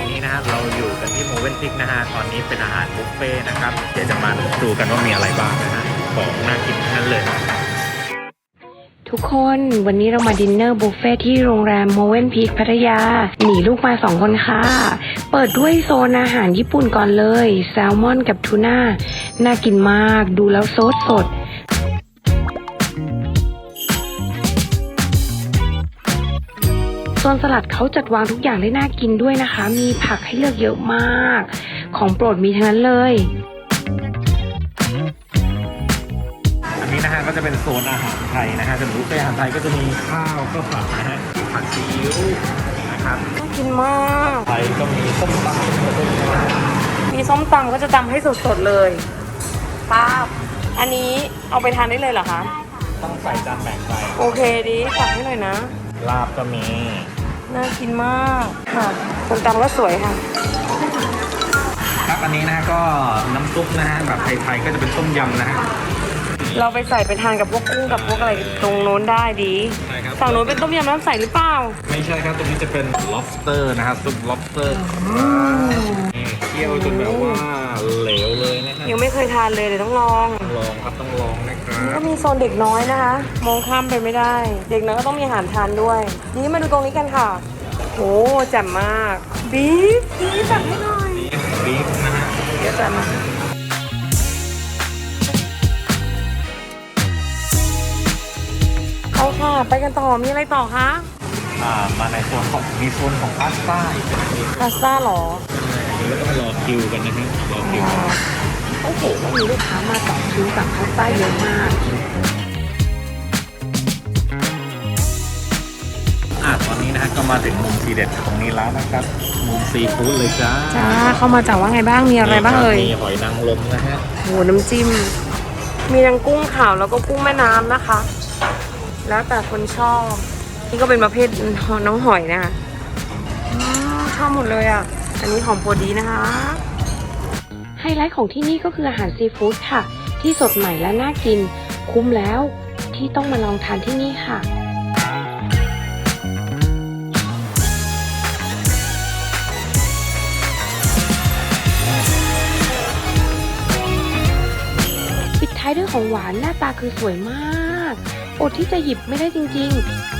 อนนี้นะฮะเราอยู่กันที่โมเวนพิกนะฮะตอนนี้เป็นอาหารบุฟเฟ่ต์นะครับเดี๋ยวจะมาดูกันว่ามีอะไรบ้างนะฮะของน่ากินทั้งนั้นเลยทุกคนวันนี้เรามาดินเนอร์บุฟเฟ่ที่โรงแรมโมเวนพีคพัทยา หนีลูกมาสองคนค่ะ เปิดด้วยโซนอาหารญี่ปุ่นก่อนเลย แซลมอนกับทูน่า น่ากินมาก ดูแล้วสดสด โซนสลัดเขาจัดวางทุกอย่างได้น่ากินด้วยนะคะ มีผักให้เลือกเยอะมาก ของโปรดมีทั้งนั้นเลย อันนี้นะฮะก็จะเป็นโซนอาหารไทยนะฮะจะเป็นบุฟเฟ่ต์อาหารไทยก็จะมีข้าวข้าวผัดนะฮะผัดซีอิ๊วนะครับน่ากินมากไทยก็มีส้มตำก็จะมีมีส้มตำก็จะตำให้สดๆเลยป้าบอันนี้เอาไปทานได้เลยเหรอคะต้องใส่จานแบ่งไปโอเคดีฝากให้หน่อยนะ ลาบก็มี น่ากินมากค่ะส้มตำก็สวยค่ะ ครับอันนี้นะฮะก็น้ำซุปนะฮะแบบไทยๆก็จะเป็นต้มยำนะฮะ เราไปใส่ไปทานกับพวกกุ้งกับพวกอะไรตรงโน้นได้ดีใช่ครับ ฝั่งโน้นเป็นต้มยำน้ำใสหรือเปล่า ไม่ใช่ครับตรงนี้จะเป็น lobster นะฮะซุป lobster นี่เคี่ยวจนแบบว่าเหลวเลยนะฮะยังไม่เคยทานเลยเดี๋ยวต้องลอง ต้องลองครับต้องลองนะครั ก็บมีโซนเด็กน้อยนะคะ มองข้ามไปไม่ได้ เด็กน้อยก็ต้องมีอาหารทานด้วย นี่มาดูตรงนี้กันค่ะโหแจ่มมาก บีฟบีฟจัดให้หน่อยบีฟนะฮะเดี๋ยวจัดมาเอาค่ะ ไปกันต่อ มีอะไรต่อคะอ่ามาในโซนของมีโซนของพาสต้าอีกนะพาสต้าเหรออันนี้ก็ต้องรอคิวกันนะฮะรอคิวกัน โอ้โหมีลูกค้ามาต่อคิวสั่งพาสต้าเยอะมาก อะตอนนี้นะฮะก็มาถึงมุมทีเด็ดตรงนี้แล้วนะครับ มุมซีฟู้ดเลยจ้าจ้าเข้ามาจากว่าไงบ้างมีอะไรบ้างเอ่ยมีหอยนางรมนะฮะโหน้ำจิ้ม มีทั้งกุ้งขาวแล้วก็กุ้งแม่น้ำนะคะ แล้วแต่คนชอบ นี่ก็เป็นประเภทน้องหอยนะคะอืมชอบหมดเลยอะ อันนี้ของโปรดีนะคะ ไฮไลท์ของที่นี่ก็คืออาหารซีฟู้ดค่ะ ที่สดใหม่และน่ากิน คุ้มแล้วที่ต้องมาลองทานที่นี่ค่ะปิดท้ายด้วยของหวานหน้าตาคือสวยมาก อดที่จะหยิบไม่ได้จริงบ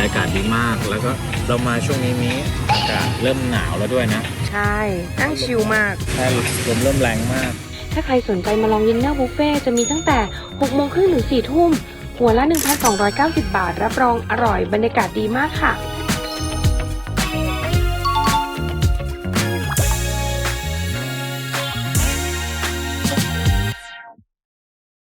รรยากาศดีมาก แล้วก็เรามาช่วงนี้มีอากาศเริ่มหนาวแล้วด้วยนะๆใช่นั่งชิลมาก ใช่ลมเริ่มแรงมาก ถ้าใครสนใจมาลองดินเนอร์บุฟเฟ่จะมีตั้งแต่6โมงครึ่งถึง4ทุ่มหัวละ 1,290 บาท รับรองอร่อยบรรยากาศดีมากค่ะ